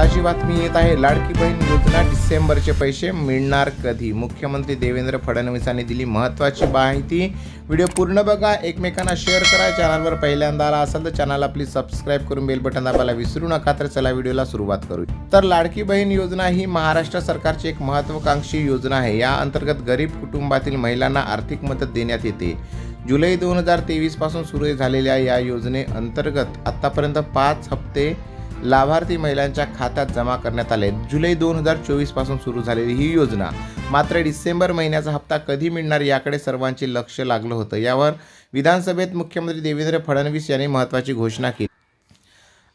ताजी बातमी येत आहे. लाडकी बहीण योजना डिसेंबरचे पैसे मिळणार कधी? मुख्यमंत्री देवेंद्र फडणवीसांनी दिली महत्त्वाची माहिती. व्हिडिओ पूर्ण बघा एकमेकांना शेअर करा. चॅनलवर पहिल्यांदा आला असाल तर चॅनलला प्लीज सबस्क्राईब करून बेल बटन दाबायला विसरू नका. तर चला व्हिडिओला सुरुवात करू तर लाडकी बहीण योजना ही महाराष्ट्र सरकारची एक महत्त्वाकांक्षी योजना आहे. या अंतर्गत गरीब कुटुंबातील महिलांना आर्थिक मदत देण्यात येते. जुलै दोन हजार तेवीसपासून सुरू झालेल्या या योजनेअंतर्गत आत्तापर्यंत पाच हप्ते लाभार्थी महिलांच्या खात्यात जमा करण्यात आले. जुलै दोन हजार चोवीसपासून सुरू झालेली ही योजना मात्र डिसेंबर महिन्याचा हप्ता कधी मिळणार याकडे सर्वांचे लक्ष लागलं होतं. यावर विधानसभेत मुख्यमंत्री देवेंद्र फडणवीस यांनी महत्त्वाची घोषणा केली.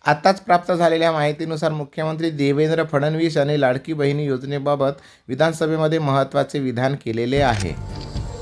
आत्ताच प्राप्त झालेल्या माहितीनुसार मुख्यमंत्री देवेंद्र फडणवीस यांनी लाडकी बहिणी योजनेबाबत विधानसभेमध्ये महत्त्वाचे विधान केलेले आहे.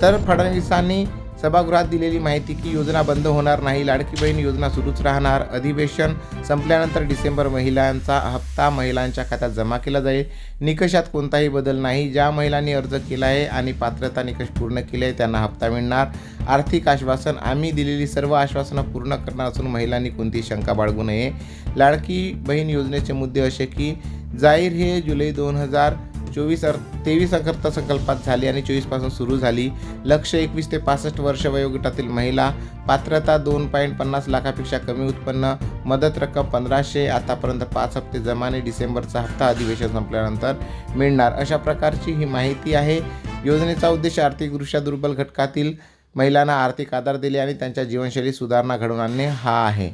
तर फडणवीसांनी सभागृहात दिलेली माहिती की योजना बंद होणार नाही लाडकी बहीण योजना सुरूच राहणार. अधिवेशन संपल्यानंतर डिसेंबर महिलांचा हप्ता महिलांच्या खात्यात जमा केला जाईल. निकषात कोणताही बदल नाही. ज्या महिलांनी अर्ज केला आहे आणि पात्रता निकष पूर्ण केले आहे त्यांना हप्ता मिळणार. आर्थिक आश्वासन आम्ही दिलेली सर्व आश्वासनं पूर्ण करणार असून महिलांनी कोणतीही शंका बाळगू नये. लाडकी बहीण योजनेचे मुद्दे असे की जाहीर हे जुलै दोन हजार चोवीस अर तेवीस संकल्पात झाली आणि चोवीसपासून सुरू झाली. लक्ष एकवीस ते पासष्ट वर्ष वयोगटातील महिला. पात्रता दोन पॉईंट पन्नास लाखापेक्षा कमी उत्पन्न. मदत रक्कम पंधराशे. आतापर्यंत पाच हप्ते जमाने डिसेंबरचा हप्ता अधिवेशन संपल्यानंतर मिळणार. अशा प्रकारची ही माहिती आहे. योजनेचा उद्देश आर्थिकदृष्ट्या दुर्बल घटकातील महिलांना आर्थिक आधार दिले आणि त्यांच्या जीवनशैली सुधारणा घडवून आणणे हा आहे.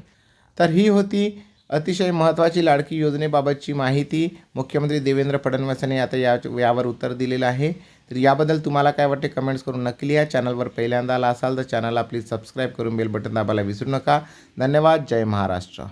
तर ही होती अतिशय महत्त्वाची लाडकी योजनेबाबतची माहिती मुख्यमंत्री देवेंद्र फडणवीस यांनी आता या यावर उत्तर दिलेलं आहे. तर याबद्दल तुम्हाला काय वाटते कमेंट्स करून नक्की या चॅनलवर पहिल्यांदा आला असाल तर चॅनलला प्लीज सबस्क्राईब करून बेल बटन दाबायला विसरू नका. धन्यवाद. जय महाराष्ट्र.